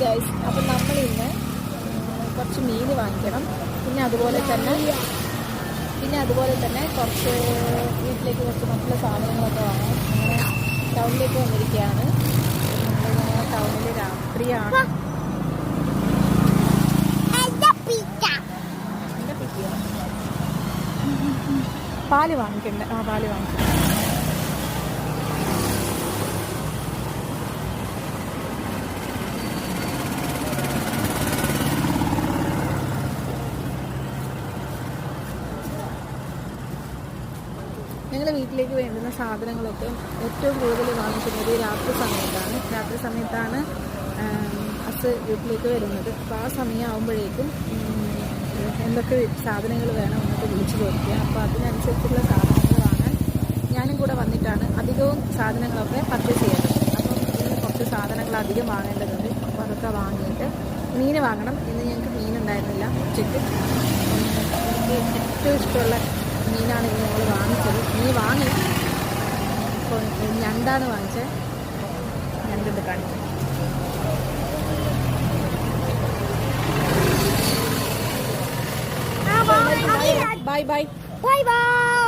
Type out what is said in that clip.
Guys അപ്പം നമ്മൾ ഇന്ന് കുറച്ച് മീൻ വാങ്ങിക്കണം. പിന്നെ അതുപോലെ തന്നെ പിന്നെ അതുപോലെ തന്നെ കുറച്ച് വീട്ടിലേക്ക് കുറച്ച് മറ്റുള്ള സാധനങ്ങളൊക്കെ വാങ്ങാം അങ്ങനെ ടൗണിലേക്ക് വന്നിരിക്കുകയാണ്. ടൗണിൽ രാത്രിയാണ്. പാൽ വാങ്ങിക്കണ്ട. ആ പാൽ വാങ്ങിക്കണ്ട. ഞങ്ങൾ വീട്ടിലേക്ക് വേണ്ടുന്ന സാധനങ്ങളൊക്കെ ഏറ്റവും കൂടുതൽ വാങ്ങിക്കുന്നത് രാത്രി സമയത്താണ്. രാത്രി സമയത്താണ് അസ് വീട്ടിലേക്ക് വരുന്നത്. അപ്പോൾ ആ സമയമാകുമ്പോഴേക്കും എന്തൊക്കെ സാധനങ്ങൾ വേണം എന്നൊക്കെ വിളിച്ചു ചോദിക്കുക. അപ്പോൾ അതിനനുസരിച്ചുള്ള സാധനങ്ങൾ വാങ്ങാൻ ഞാനും കൂടെ വന്നിട്ടാണ് അധികവും സാധനങ്ങളൊക്കെ പർച്ചേസ് ചെയ്യുന്നത്. അപ്പം ഇന്ന് കുറച്ച് സാധനങ്ങൾ അധികം വാങ്ങേണ്ടതുണ്ട്. അപ്പോൾ അതൊക്കെ വാങ്ങിയിട്ട് മീൻ വാങ്ങണം. ഇന്ന് ഞങ്ങൾക്ക് മീനുണ്ടായിരുന്നില്ല ഉച്ചയ്ക്ക്. എനിക്ക് ഏറ്റവും ഇഷ്ടമുള്ള മീനാണ് ഇന്ന് ഞങ്ങൾ വാങ്ങിച്ചത്. മീൻ വാങ്ങി. അപ്പോൾ ഞണ്ടാണ് വാങ്ങിച്ചത് ഞണ്ടിട്ട് കാണിച്ചു bye bye. Bye bye. Bye bye.